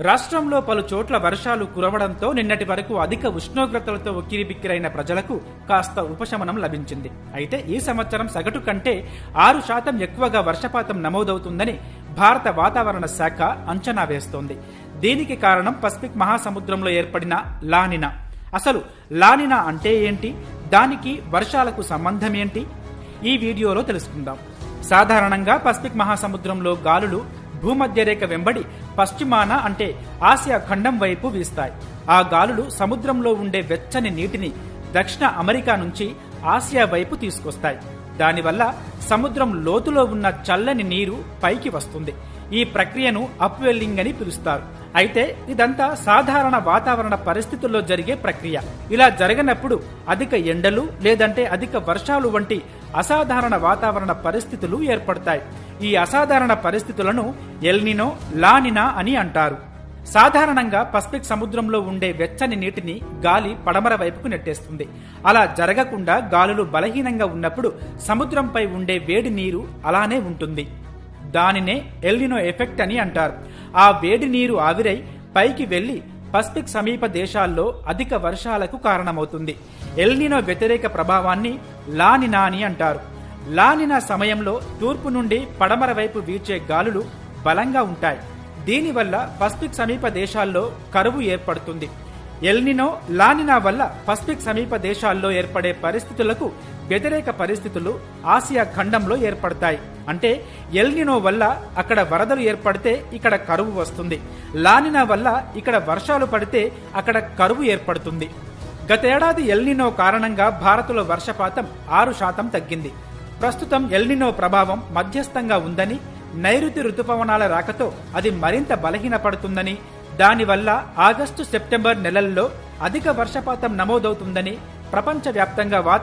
రాష్ట్రంలో పలు చోట్ల వర్షాలు కురవడంతో నిన్నటి వరకు అధిక ఉష్ణోగ్రతలతో ఉక్కిరిబిక్కిరైన ప్రజలకు కాస్త ఉపశమనం లభించింది. అయితే ఈ సంవత్సరం సగటు కంటే ఆరు శాతం ఎక్కువగా వర్షపాతం నమోదవుతుందని భారత వాతావరణ శాఖ అంచనా వేస్తోంది. దీనికి కారణం పసిఫిక్ మహాసముద్రంలో ఏర్పడిన లానినా. అసలు లానినా అంటే ఏంటి? దానికి వర్షాలకు సంబంధం ఏంటి? ఈ వీడియోలో తెలుసుకుందాం. సాధారణంగా పసిఫిక్ మహాసముద్రంలో గాలులు భూమధ్యరేఖ వెంబడి పశ్చిమాన అంటే ఆసియా ఖండం వైపు వీస్తాయి. ఆ గాలులు సముద్రంలో ఉండే వెచ్చని నీటిని దక్షిణ అమెరికా నుంచి ఆసియా వైపు తీసుకొస్తాయి. దానివల్ల సముద్రం లోతులో ఉన్న చల్లని నీరు పైకి వస్తుంది. ఈ ప్రక్రియను అప్వెల్లింగ్ అని పిలుస్తారు. అయితే ఇదంతా సాధారణ వాతావరణ పరిస్థితుల్లో జరిగే ప్రక్రియ. ఇలా జరగనప్పుడు అధిక ఎండలు లేదంటే అధిక వర్షాలు వంటి అసాధారణ వాతావరణ పరిస్థితులు ఏర్పడతాయి. ఈ అసాధారణ పరిస్థితులను ఎల్నినో లానినా అని అంటారు. సాధారణంగా పసిఫిక్ సముద్రంలో ఉండే వెచ్చని నీటిని గాలి పడమర వైపుకు నెట్టేస్తుంది. అలా జరగకుండా గాలులు బలహీనంగా ఉన్నప్పుడు సముద్రంపై ఉండే వేడి నీరు అలానే ఉంటుంది. దానినే ఎల్నినో ఎఫెక్ట్ అని అంటారు. ఆ వేడి నీరు ఆవిరై పైకి వెళ్ళి పసిఫిక్ సమీప దేశాల్లో అధిక వర్షాలకు కారణమవుతుంది. ఎల్నినో వ్యతిరేక ప్రభావాన్ని లానినా అని అంటారు. లానినా సమయంలో తూర్పు నుండి పడమర వైపు వీచే గాలులు బలంగా ఉంటాయి. దీనివల్ల పసిఫిక్ సమీప దేశాల్లో కరువు ఏర్పడుతుంది. ఎల్నినో లానినా వల్ల పసిఫిక్ సమీప దేశాల్లో ఏర్పడే పరిస్థితులకు వ్యతిరేక పరిస్థితులు ఆసియా ఖండంలో ఏర్పడతాయి. అంటే ఎల్నినో వల్ల అక్కడ వరదలు ఏర్పడితే ఇక్కడ కరువు వస్తుంది. లానినా వల్ల ఇక్కడ వర్షాలు పడితే అక్కడ కరువు ఏర్పడుతుంది. గతేడాది ఎల్నినో కారణంగా భారత్లో వర్షపాతం ఆరు శాతం తగ్గింది. ప్రస్తుతం ఎల్నినో ప్రభావం మధ్యస్థంగా ఉందని నైరుతి రుతుపవనాల రాకతో అది మరింత బలహీనపడుతుందని దానివల్ల ఆగస్టు సెప్టెంబర్ నెలల్లో అధిక వర్షపాతం నమోదవుతుందని ప్రపంచవ్యాప్తంగా వాతావరణ